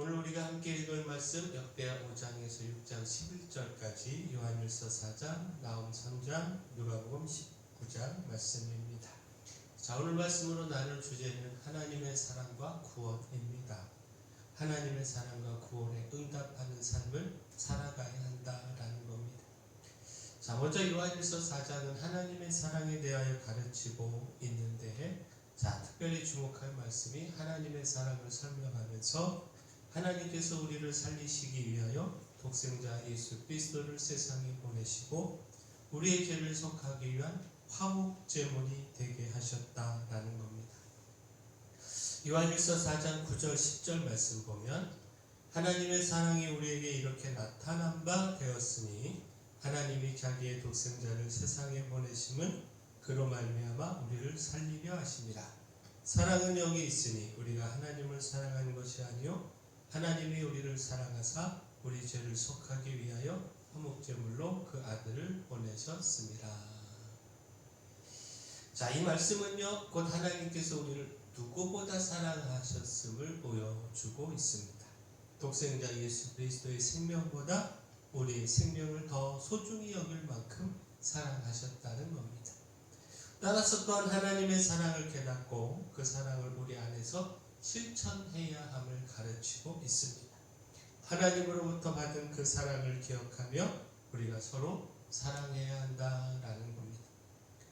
오늘 우리가 함께 읽을 말씀 역대하 5장에서 6장 11절까지 요한일서 4장, 나움 3장, 누가복음 19장 말씀입니다. 자, 오늘 말씀으로 나눌 주제는 하나님의 사랑과 구원입니다. 하나님의 사랑과 구원에 응답하는 삶을 살아가야 한다라는 겁니다. 자, 먼저 요한일서 4장은 하나님의 사랑에 대하여 가르치고 있는데 자, 특별히 주목할 말씀이 하나님의 사랑을 설명하면서 하나님께서 우리를 살리시기 위하여 독생자 예수 그리스도를 세상에 보내시고 우리의 죄를 속하기 위한 화목 제물이 되게 하셨다라는 겁니다. 요한일서 4장 9절 10절 말씀 보면 하나님의 사랑이 우리에게 이렇게 나타난 바 되었으니 하나님이 자기의 독생자를 세상에 보내심은 그로 말미암아 우리를 살리려 하심이라. 사랑은 여기 있으니 우리가 하나님을 사랑하는 것이 아니요 하나님이 우리를 사랑하사 우리 죄를 속하기 위하여 화목제물로 그 아들을 보내셨습니다. 자, 이 말씀은요, 곧 하나님께서 우리를 누구보다 사랑하셨음을 보여주고 있습니다. 독생자 예수 그리스도의 생명보다 우리의 생명을 더 소중히 여길 만큼 사랑하셨다는 겁니다. 따라서 또한 하나님의 사랑을 깨닫고 그 사랑을 우리 안에서 실천해야 함을 가르치고 있습니다. 하나님으로부터 받은 그 사랑을 기억하며 우리가 서로 사랑해야 한다라는 겁니다.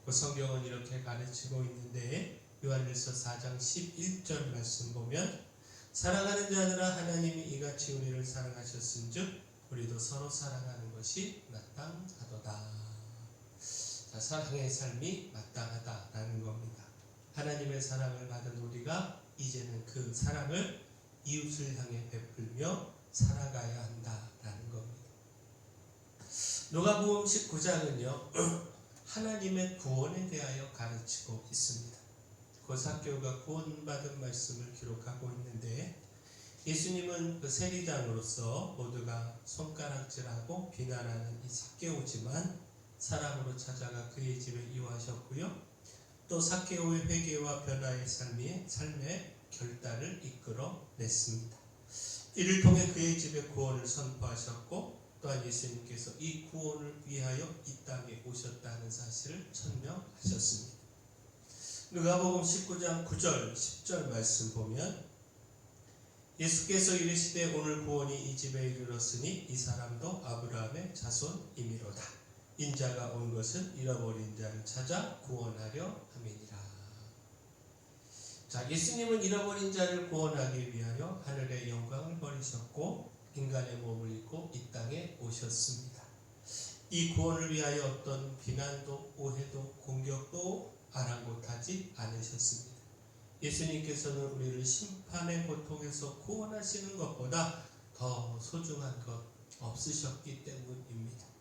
그 성경은 이렇게 가르치고 있는데 요한일서 4장 11절 말씀 보면 사랑하는 자들아 하나님이 이같이 우리를 사랑하셨은즉 우리도 서로 사랑하는 것이 마땅하도다. 자, 사랑의 삶이 마땅하다라는 겁니다. 하나님의 사랑을 받은 우리가 이제는 그 사랑을 이웃을 향해 베풀며 살아가야 한다라는 겁니다. 누가복음 19장은요. 하나님의 구원에 대하여 가르치고 있습니다. 고사교가 구원받은 말씀을 기록하고 있는데 예수님은 그 세리장으로서 모두가 손가락질하고 비난하는 이 사개오지만 사람으로 찾아가 그의 집에 이와하셨고요. 또 사케오의 회개와 변화의 삶에, 삶에 결단을 이끌어 냈습니다. 이를 통해 그의 집에 구원을 선포하셨고 또한 예수님께서 이 구원을 위하여 이 땅에 오셨다는 사실을 천명하셨습니다. 누가복음 19장 9절 10절 말씀 보면 예수께서 이르시되 오늘 구원이 이 집에 이르렀으니 이 사람도 아브라함의 자손이미로다. 인자가 온 것은 잃어버린 자를 찾아 구원하려 함이니라. 자, 예수님은 잃어버린 자를 구원하기 위하여 하늘의 영광을 버리셨고 인간의 몸을 입고 이 땅에 오셨습니다. 이 구원을 위하여 어떤 비난도 오해도 공격도 아랑곳하지 않으셨습니다. 예수님께서는 우리를 심판의 고통에서 구원하시는 것보다 더 소중한 것 없으셨기 때문입니다.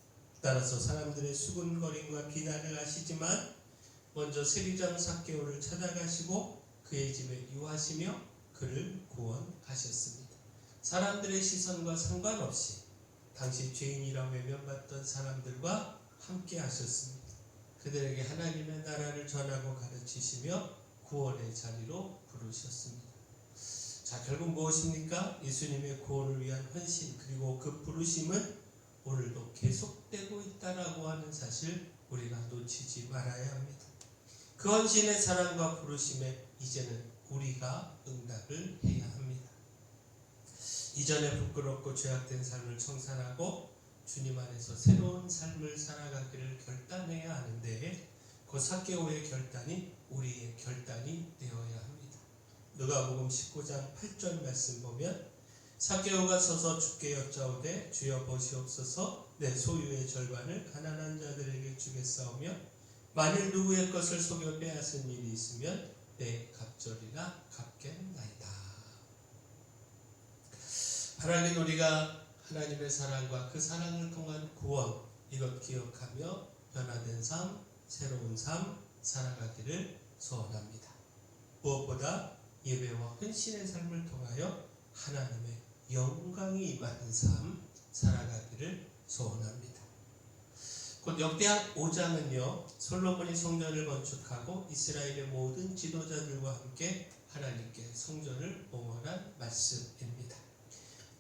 따라서 사람들의 수군거림과 비난을 하시지만 먼저 세리장 사개오를 찾아가시고 그의 집에 유하시며 그를 구원하셨습니다. 사람들의 시선과 상관없이 당시 죄인이라 외면받던 사람들과 함께 하셨습니다. 그들에게 하나님의 나라를 전하고 가르치시며 구원의 자리로 부르셨습니다. 자, 결국 무엇입니까? 예수님의 구원을 위한 헌신 그리고 그 부르심은 오늘도 계속되고 있다라고 하는 사실 우리가 놓치지 말아야 합니다. 그 헌신의 사랑과 부르심에 이제는 우리가 응답을 해야 합니다. 이전에 부끄럽고 죄악된 삶을 청산하고 주님 안에서 새로운 삶을 살아가기를 결단해야 하는데 그 사개오의 결단이 우리의 결단이 되어야 합니다. 누가복음 19장 8절 말씀 보면 사개오가 서서 주께 여짜오되 주여 보시옵소서 내 소유의 절반을 가난한 자들에게 주겠사오며 만일 누구의 것을 속여 빼앗은 일이 있으면 내 갑절이나 갚겠나이다. 하나님 우리가 하나님의 사랑과 그 사랑을 통한 구원 이것 기억하며 변화된 삶, 새로운 삶 살아가기를 소원합니다. 무엇보다 예배와 헌신의 삶을 통하여 하나님의 영광이 임하는 삶 살아가기를 소원합니다. 곧 역대학 5장은요 솔로몬이 성전을 건축하고 이스라엘의 모든 지도자들과 함께 하나님께 성전을 봉헌한 말씀입니다.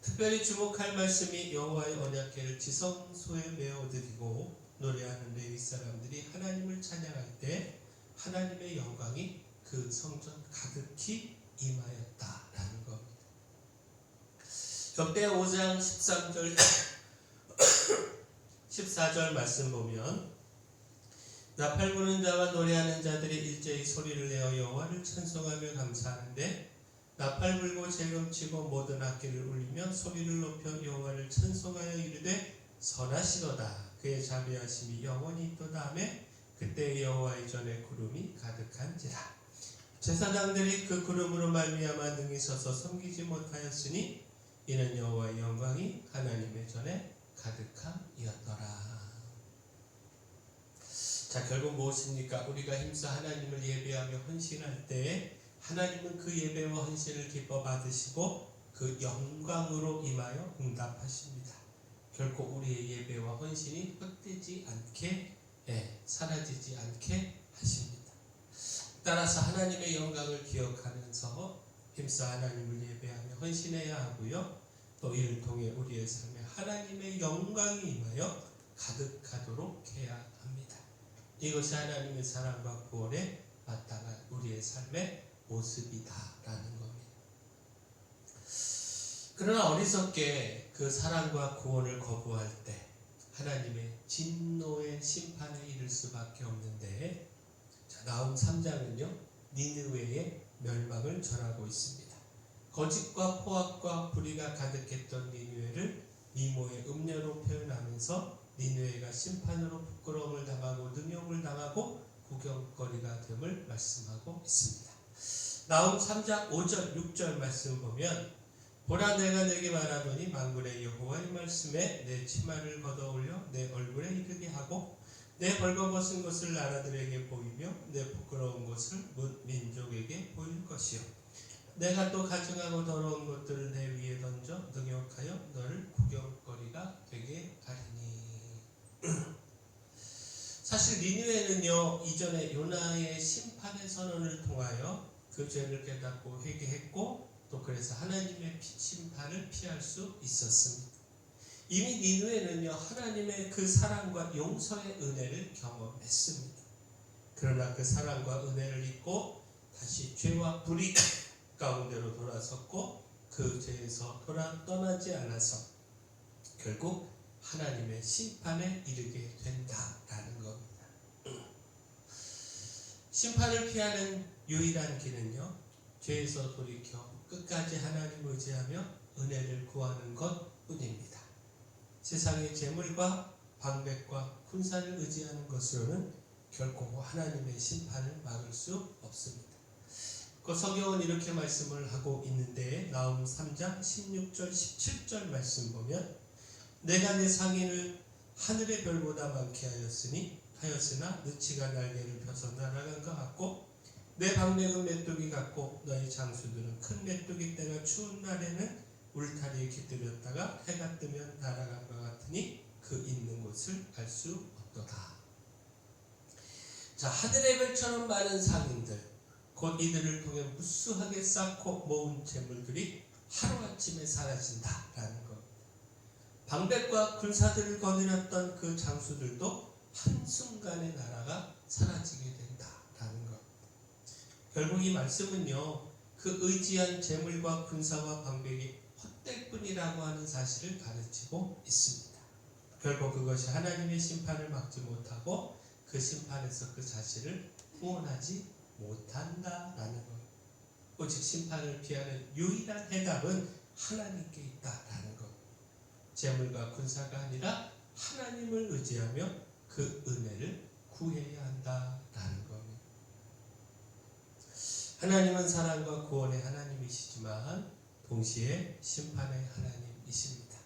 특별히 주목할 말씀이 여호와의 언약궤를 지성소에 메어 드리고 노래하는 레위 사람들이 하나님을 찬양할 때 하나님의 영광이 그 성전 가득히 겁니다. 역대 5장 13절 14절 말씀 보면 나팔 부는 자와 노래하는 자들이 일제히 소리를 내어 여호와를 찬송하며 감사하는데 나팔 불고 재금치고 모든 악기를 울리며 소리를 높여 여호와를 찬송하여 이르되 선하시도다. 그의 자비하심이 영원히 있도다 하매 그때 여호와의 전에 구름이 가득한지라. 제사장들이 그 구름으로 말미암아 능히 서서 섬기지 못하였으니 이는 여호와의 영광이 하나님의 전에 가득함이었더라. 자 결국 무엇입니까? 우리가 힘써 하나님을 예배하며 헌신할 때 하나님은 그 예배와 헌신을 기뻐 받으시고 그 영광으로 임하여 응답하십니다. 결코 우리의 예배와 헌신이 헛되지 않게 예, 사라지지 않게 하십니다. 따라서 하나님의 영광을 기억하면서 힘써 하나님을 예배하며 헌신해야 하고요. 또 이를 통해 우리의 삶에 하나님의 영광이 임하여 가득하도록 해야 합니다. 이것이 하나님의 사랑과 구원에 마땅한 우리의 삶의 모습이다라는 겁니다. 그러나 어리석게 그 사랑과 구원을 거부할 때 하나님의 진노의 심판에 이를 수밖에 없는데 자, 나움 3장은요 니느웨의 멸망을 전하고 있습니다. 거짓과 포악과 불의가 가득했던 니느웨를 미모의 음녀로 표현하면서 니느웨가 심판으로 부끄러움을 당하고 능욕을 당하고 구경거리가 됨을 말씀하고 있습니다. 나움 3장 5절 6절 말씀 보면 보라 내가 내게 말하노니 만군의 여호와의 말씀에 내 치마를 걷어올려 내 얼굴에 이르게 하고 내 벌거벗은 것을 나라들에게 보이며 내 부끄러운 것을 문 민족에게 보일 것이요 내가 또 가증하고 더러운 것들을 내 위에 던져 능욕하여 너를 구경거리가 되게 하리니 사실 니누에는요 이전에 요나의 심판의 선언을 통하여 그 죄를 깨닫고 회개했고 또 그래서 하나님의 피- 심판을 피할 수 있었습니다. 이미 니누에는요 하나님의 그 사랑과 용서의 은혜를 경험했습니다. 그러나 그 사랑과 은혜를 잊고 다시 죄와 불의 가운데로 돌아섰고 그 죄에서 돌아 떠나지 않아서 결국 하나님의 심판에 이르게 된다라는 겁니다. 심판을 피하는 유일한 길은요 죄에서 돌이켜 끝까지 하나님 의지하며 은혜를 구하는 것뿐입니다. 세상의 재물과 방백과 군사를 의지하는 것으로는 결코 하나님의 심판을 막을 수 없습니다. 그 성경은 이렇게 말씀을 하고 있는데 나움 3장 16절 17절 말씀 보면 내가 내 상인을 하늘의 별보다 많게 하였으니 하였으나 느치가 날개를 펴서 날아간 것 같고 내 방백은 메뚜기 같고 너희 장수들은 큰 메뚜기 때가 추운 날에는 울타리에 깃들였다가 해가 뜨면 날아간 것 같으니 그 있는 곳을 알 수 없도다. 자 하늘의 별처럼 많은 상인들 곧 이들을 통해 무수하게 쌓고 모은 재물들이 하루아침에 사라진다라는 겁니다. 방백과 군사들을 거느렸던 그 장수들도 한순간에 나라가 사라지게 된다라는 겁니다. 결국 이 말씀은요. 그 의지한 재물과 군사와 방백이 헛될 뿐이라고 하는 사실을 가르치고 있습니다. 결국 그것이 하나님의 심판을 막지 못하고 그 심판에서 그 자신을 후원하지 못한다라는 것. 오직 심판을 피하는 유일한 해답은 하나님께 있다라는 것. 재물과 군사가 아니라 하나님을 의지하며 그 은혜를 구해야 한다라는 겁니다. 하나님은 사랑과 구원의 하나님이시지만 동시에 심판의 하나님이십니다.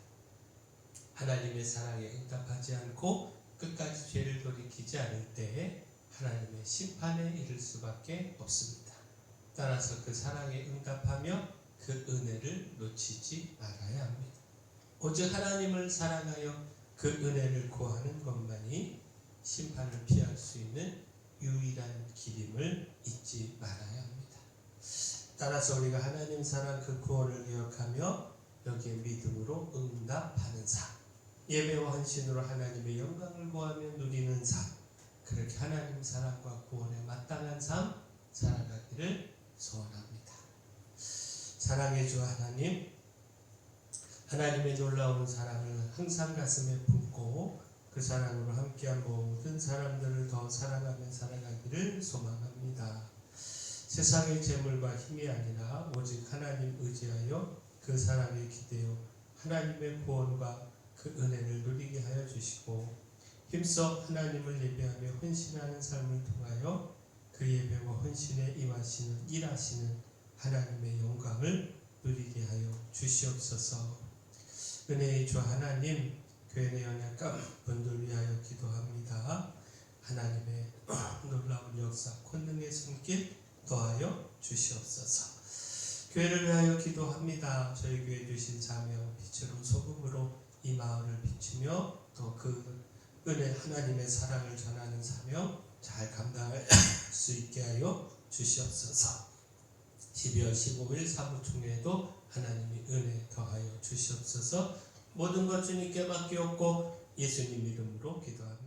하나님의 사랑에 응답하지 않고 끝까지 죄를 돌이키지 않을 때에 하나님의 심판에 이를 수밖에 없습니다. 따라서 그 사랑에 응답하며 그 은혜를 놓치지 말아야 합니다. 오직 하나님을 사랑하여 그 은혜를 구하는 것만이 심판을 피할 수 있는 유일한 길임을 잊지 말아야 합니다. 따라서 우리가 하나님 사랑 그 구원을 기억하며 여기에 믿음으로 응답하는 삶 예배와 헌신으로 하나님의 영광을 구하며 그렇게 하나님 사랑과 구원에 마땅한 삶 살아가기를 소원합니다. 사랑의 주 하나님 하나님의 놀라운 사랑을 항상 가슴에 품고 그 사랑으로 함께한 모든 사람들을 더 사랑하며 살아가기를 소망합니다. 세상의 재물과 힘이 아니라 오직 하나님 의지하여 그 사랑에 기대어 하나님의 구원과 그 은혜를 누리게 하여 주시고 힘써 하나님을 예배하며 헌신하는 삶을 통하여 그 예배와 헌신에 임하시는 일하시는 하나님의 영광을 누리게 하여 주시옵소서. 은혜의 주 하나님 교회 내 연약한 분들 위하여 기도합니다. 하나님의 놀라운 역사 권능의 손길 더하여 주시옵소서. 교회를 위하여 기도합니다. 저희 교회 주신 자며 빛으로 소금으로 이 마을을 비추며 또그 은혜 하나님의 사랑을 전하는 사명 잘 감당할 수 있게 하여 주시옵소서. 12월 15일 사무총회에도 하나님이 은혜 더하여 주시옵소서. 모든 것 주님께 맡기옵고 예수님 이름으로 기도합니다.